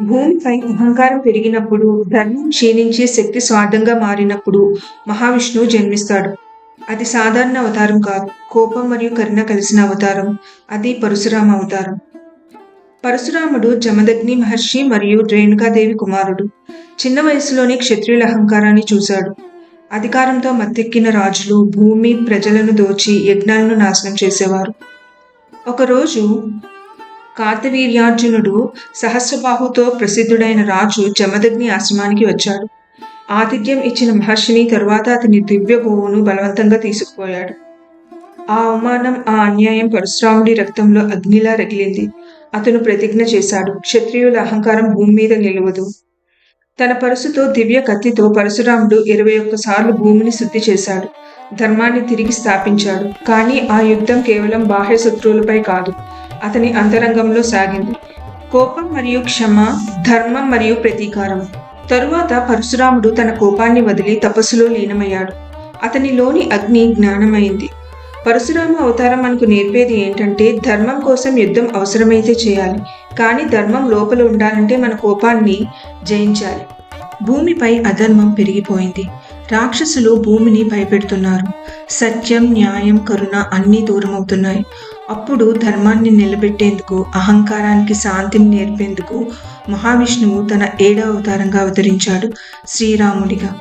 భూమిపై అహంకారం పెరిగినప్పుడు ధర్మం క్షీణించి శక్తి స్వార్థంగా మారినప్పుడు మహావిష్ణువు జన్మిస్తాడు. అది సాధారణ అవతారం కాదు. కోపం మరియు కరుణ కలిసిన అవతారం. అది పరశురామ అవతారం. పరశురాముడు జమదగ్ని మహర్షి మరియు రేణుకాదేవి కుమారుడు. చిన్న వయసులోనే క్షత్రియుల అహంకారాన్ని చూశాడు. అధికారంతో మత్తెక్కిన రాజులు భూమి ప్రజలను దోచి యజ్ఞాలను నాశనం చేసేవారు. ఒకరోజు కార్తవీర్యార్జునుడు సహస్రబాహుతో ప్రసిద్ధుడైన రాజు జమదగ్ని ఆశ్రమానికి వచ్చాడు. ఆతిథ్యం ఇచ్చిన మహర్షిని తరువాత అతని దివ్య గోవును బలవంతంగా తీసుకుపోయాడు. ఆ అవమానం ఆ అన్యాయం పరశురాముడి రక్తంలో అగ్నిలా రగిలింది. అతను ప్రతిజ్ఞ చేశాడు క్షత్రియుల అహంకారం భూమి మీద నిలవదు. తన పరుసుతో దివ్య కత్తితో పరశురాముడు ఇరవై ఒక్కసార్లు భూమిని శుద్ధి చేశాడు ధర్మాన్ని తిరిగి స్థాపించాడు. కానీ ఆ యుద్ధం కేవలం బాహ్య శత్రువులపై కాదు అతని అంతరంగంలో సాగింది. కోపం మరియు క్షమ ధర్మం మరియు ప్రతీకారం. తరువాత పరశురాముడు తన కోపాన్ని వదిలి తపస్సులో లీనమయ్యాడు. అతనిలోని అగ్ని జ్ఞానమైంది. పరశురామ అవతారం మనకు నేర్పేది ఏంటంటే ధర్మం కోసం యుద్ధం అవసరమైతే చేయాలి కానీ ధర్మం లోపల ఉండాలంటే మన కోపాన్ని జయించాలి. భూమిపై అధర్మం పెరిగిపోయింది. రాక్షసులు భూమిని భయపెడుతున్నారు. సత్యం న్యాయం కరుణ అన్నీ దూరమవుతున్నాయి. అప్పుడు ధర్మాన్ని నిలబెట్టేందుకు అహంకారానికి శాంతిని నేర్పేందుకు మహావిష్ణువు తన ఏడవ అవతారంగా అవతరించాడు శ్రీరాముడిగా.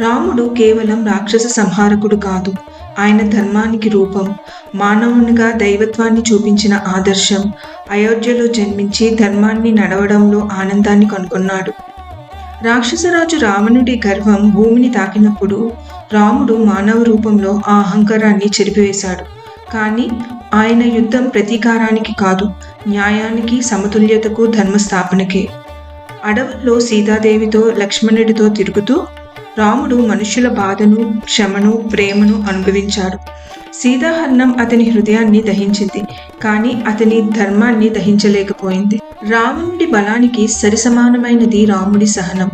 రాముడు కేవలం రాక్షస సంహారకుడు కాదు ఆయన ధర్మానికి రూపం మానవునిగా దైవత్వాన్ని చూపించిన ఆదర్శం అయోధ్యలో జన్మించి ధర్మాన్ని నడవడంలో ఆనందాన్ని కనుగొన్నాడు. రాక్షసరాజు రావణుడి గర్వం భూమిని తాకినప్పుడు రాముడు మానవ రూపంలో ఆ అహంకారాన్ని చెరిపివేశాడు. కానీ ఆయన యుద్ధం ప్రతీకారానికి కాదు న్యాయానికి సమతుల్యతకు ధర్మస్థాపనకే. అడవుల్లో సీతాదేవితో లక్ష్మణుడితో తిరుగుతూ రాముడు మనుషుల బాధను క్షమను ప్రేమను అనుభవించాడు. సీతాహరణం అతని హృదయాన్ని దహించింది కానీ అతని ధర్మాన్ని దహించలేకపోయింది. రావణుడి బలానికి సరిసమానమైనది రాముడి సహనం.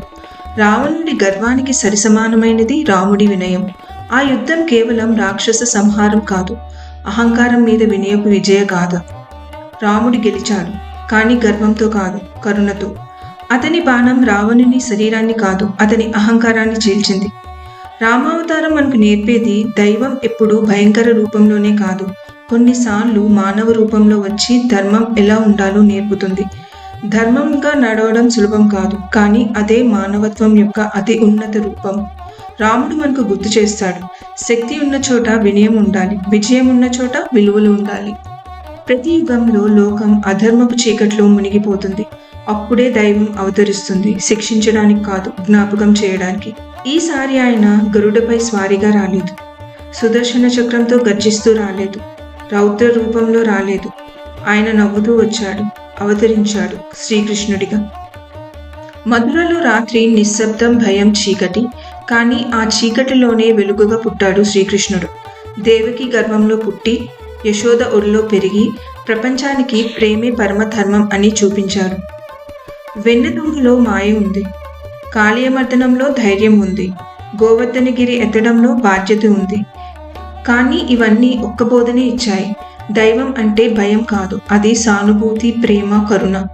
రావణుడి గర్వానికి సరిసమానమైనది రాముడి వినయం. ఆ యుద్ధం కేవలం రాక్షస సంహారం కాదు అహంకారం మీద వినయపు విజయ గాథ. రాముడి గెలిచాడు కానీ గర్వంతో కాదు కరుణతో. అతని బాణం రావణుని శరీరాన్ని కాదు అతని అహంకారాన్ని చీల్చింది. రామావతారం మనకు నేర్పేది దైవం ఎప్పుడూ భయంకర రూపంలోనే కాదు. కొన్నిసార్లు మానవ రూపంలో వచ్చి ధర్మం ఎలా ఉండాలో నేర్పుతుంది. ధర్మంగా నడవడం సులభం కాదు కానీ అదే మానవత్వం యొక్క అతి ఉన్నత రూపం. రాముడు మనకు గుర్తు చేస్తాడు శక్తి ఉన్న చోట వినయం ఉండాలి విజయం ఉన్న చోట విలువలు ఉండాలి. ప్రతి యుగంలో లోకం అధర్మపు చీకట్లో మునిగిపోతుంది. అప్పుడే దైవం అవతరిస్తుంది శిక్షించడానికి కాదు జ్ఞాపకం చేయడానికి. ఈసారి ఆయన గరుడపై స్వారీగా రాలేదు. సుదర్శన చక్రంతో గర్జిస్తూ రాలేదు. రౌద్ర రూపంలో రాలేదు. ఆయన నవ్వుతూ వచ్చాడు అవతరించాడు శ్రీకృష్ణుడిగా. మధురలో రాత్రి నిశ్శబ్దం భయం చీకటి కానీ ఆ చీకటిలోనే వెలుగుగా పుట్టాడు శ్రీకృష్ణుడు. దేవకి గర్భంలో పుట్టి యశోద ఒడిలో పెరిగి ప్రపంచానికి ప్రేమే పరమధర్మం అని చూపించాడు వెన్నెదొంగలో మాయ ఉంది. కాళీయమర్దనంలో ధైర్యం ఉంది. గోవర్ధనగిరి ఎత్తడంలో బాధ్యత ఉంది. కానీ ఇవన్నీ ఒక్క బోధనే ఇచ్చాయి. దైవం అంటే భయం కాదు. అది సానుభూతి ప్రేమ కరుణ.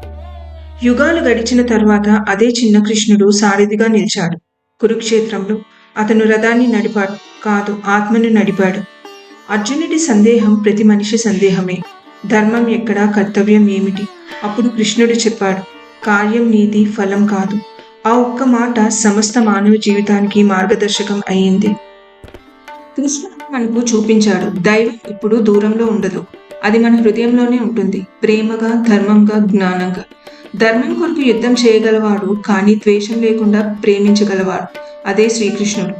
యుగాలు గడిచిన తర్వాత అదే చిన్న కృష్ణుడు సారథిగా నిలిచాడు. కురుక్షేత్రంలో అతను రథాన్ని నడిపాడు కాదు ఆత్మను నడిపాడు. అర్జునుడి సందేహం ప్రతి మనిషి సందేహమే. ధర్మం ఎక్కడా కర్తవ్యం ఏమిటి? అప్పుడు కృష్ణుడు చెప్పాడు కార్యం నీది ఫలం కాదు. ఆ ఒక్క మాట సమస్త మానవ జీవితానికి మార్గదర్శకం అయింది. కృష్ణ మనకు చూపించాడు. దైవం ఇప్పుడు దూరంలో ఉండదు. అది మన హృదయంలోనే ఉంటుంది. ప్రేమగా ధర్మంగా జ్ఞానంగా. ధర్మం కొరకు యుద్ధం చేయగలవాడు కానీ ద్వేషం లేకుండా ప్రేమించగలవాడు అదే శ్రీకృష్ణుడు.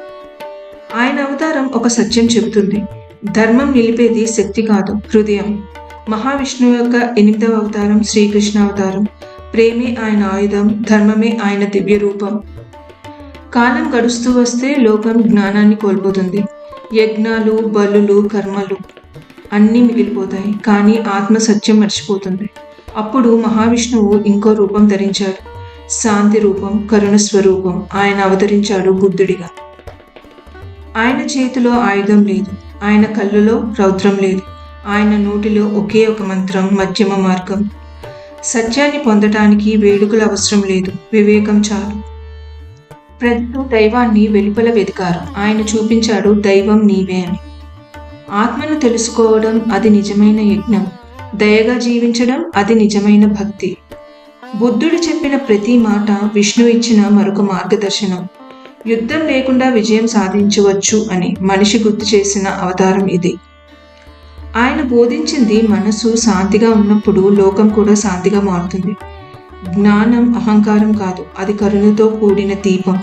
ఆయన అవతారం ఒక సత్యం చెబుతుంది. ధర్మం నిలిపేది శక్తి కాదు హృదయం. మహావిష్ణువు యొక్క ఎనిమిదవ అవతారం శ్రీకృష్ణ అవతారం. ప్రేమే ఆయన ఆయుధం ధర్మమే ఆయన దివ్య రూపం కాలం గడుస్తూ వస్తే లోకం జ్ఞానాన్ని కోల్పోతుంది. యజ్ఞాలు బలులు కర్మలు అన్నీ మిగిలిపోతాయి. కానీ ఆత్మ సత్యం మర్చిపోతుంది. అప్పుడు మహావిష్ణువు ఇంకో రూపం ధరించాడు. శాంతి రూపం కరుణ స్వరూపం. ఆయన అవతరించాడు బుద్ధుడిగా. ఆయన చేతిలో ఆయుధం లేదు. ఆయన కళ్ళులో రౌద్రం లేదు. ఆయన నోటిలో ఒకే ఒక మంత్రం మధ్యమ మార్గం. సత్యాన్ని పొందటానికి వేడుకలు అవసరం లేదు. వివేకం చాలు. ప్రజలు దైవాన్ని వెలుపల వెతికారు ఆయన చూపించాడు దైవం నీవే అని. ఆత్మను తెలుసుకోవడం అది నిజమైన యజ్ఞం. దయగా జీవించడం అది నిజమైన భక్తి. బుద్ధుడు చెప్పిన ప్రతి మాట విష్ణు ఇచ్చిన మరొక మార్గదర్శనం. యుద్ధం లేకుండా విజయం సాధించవచ్చు అని మనిషి గుర్తు చేసిన అవతారం ఇది. ఆయన బోధించింది మనసు శాంతిగా ఉన్నప్పుడు లోకం కూడా శాంతిగా మారుతుంది. జ్ఞానం అహంకారం కాదు. అది కరుణతో కూడిన దీపం.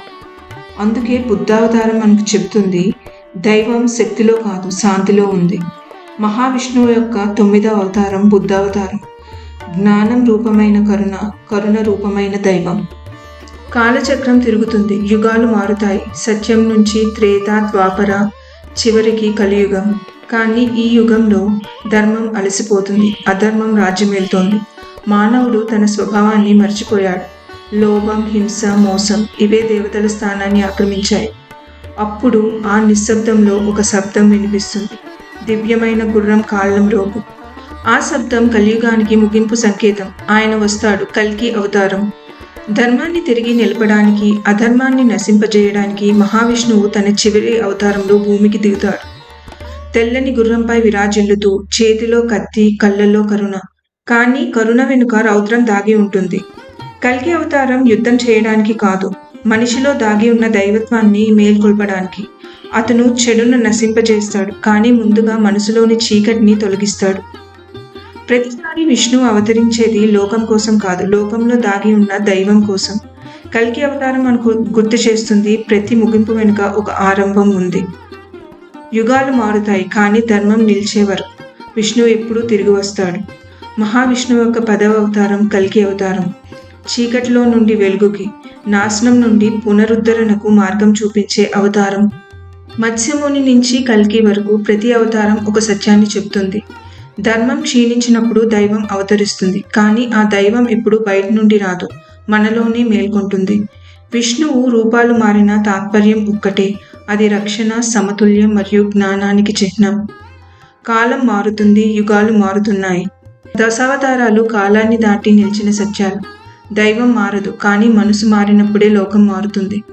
అందుకే బుద్ధావతారం మనకు చెబుతుంది దైవం శక్తిలో కాదు శాంతిలో ఉంది. మహావిష్ణువు యొక్క తొమ్మిదవ అవతారం బుద్ధావతారం. జ్ఞానం రూపమైన కరుణ కరుణ రూపమైన దైవం. కాలచక్రం తిరుగుతుంది యుగాలు మారుతాయి. సత్యం నుంచి త్రేత ద్వాపర చివరికి కలియుగం. కానీ ఈ యుగంలో ధర్మం అలసిపోతుంది అధర్మం రాజ్యమేలుతోంది. మానవుడు తన స్వభావాన్ని మర్చిపోయాడు. లోభం హింస మోసం ఇవే దేవతల స్థానాన్ని ఆక్రమించాయి. అప్పుడు ఆ నిశ్శబ్దంలో ఒక శబ్దం వినిపిస్తుంది. దివ్యమైన గుర్రం కాళ్ళం రోగు ఆ శబ్దం కలియుగానికి ముగింపు సంకేతం. ఆయన వస్తాడు కల్కి అవతారం. ధర్మాన్ని తిరిగి నిలపడానికి అధర్మాన్ని నశింపజేయడానికి మహావిష్ణువు తన చివరి అవతారంలో భూమికి దిగుతాడు. తెల్లని గుర్రంపై విరాజిల్లుతూ చేతిలో కత్తి కళ్ళల్లో కరుణ. కానీ కరుణ వెనుక రౌద్రం దాగి ఉంటుంది. కల్కి అవతారం యుద్ధం చేయడానికి కాదు మనిషిలో దాగి ఉన్న దైవత్వాన్ని మేల్కొల్పడానికి. అతను చెడును నశింపజేస్తాడు కానీ ముందుగా మనసులోని చీకటిని తొలగిస్తాడు. ప్రతిసారి విష్ణు అవతరించేది లోకం కోసం కాదు లోకంలో దాగి ఉన్న దైవం కోసం. కల్కి అవతారం మనకు గుర్తు చేస్తుంది ప్రతి ముగింపు వెనుక ఒక ఆరంభం ఉంది. యుగాలు మారుతాయి కానీ ధర్మం నిలిచేవారు. విష్ణు ఎప్పుడూ తిరిగి వస్తాడు. మహావిష్ణువు యొక్క పదవ అవతారం కల్కి అవతారం. చీకటిలో నుండి వెలుగుకి నాశనం నుండి పునరుద్ధరణకు మార్గం చూపించే అవతారం. మత్స్యముని నుంచి కల్కి వరకు ప్రతి అవతారం ఒక సత్యాన్ని చెప్తుంది. ధర్మం క్షీణించినప్పుడు దైవం అవతరిస్తుంది కానీ ఆ దైవం ఎప్పుడు బయట నుండి రాదు మనలోనే మేల్కొంటుంది. విష్ణువు రూపాలు మారిన తాత్పర్యం ఒక్కటే అది రక్షణ సమతుల్యం మరియు జ్ఞానానికి చిహ్నం. కాలం మారుతుంది యుగాలు మారుతున్నాయి. దశావతారాలు కాలాన్ని దాటి నిలిచిన సత్యాలు. దైవం మారదు కానీ మనసు మారినప్పుడే లోకం మారుతుంది.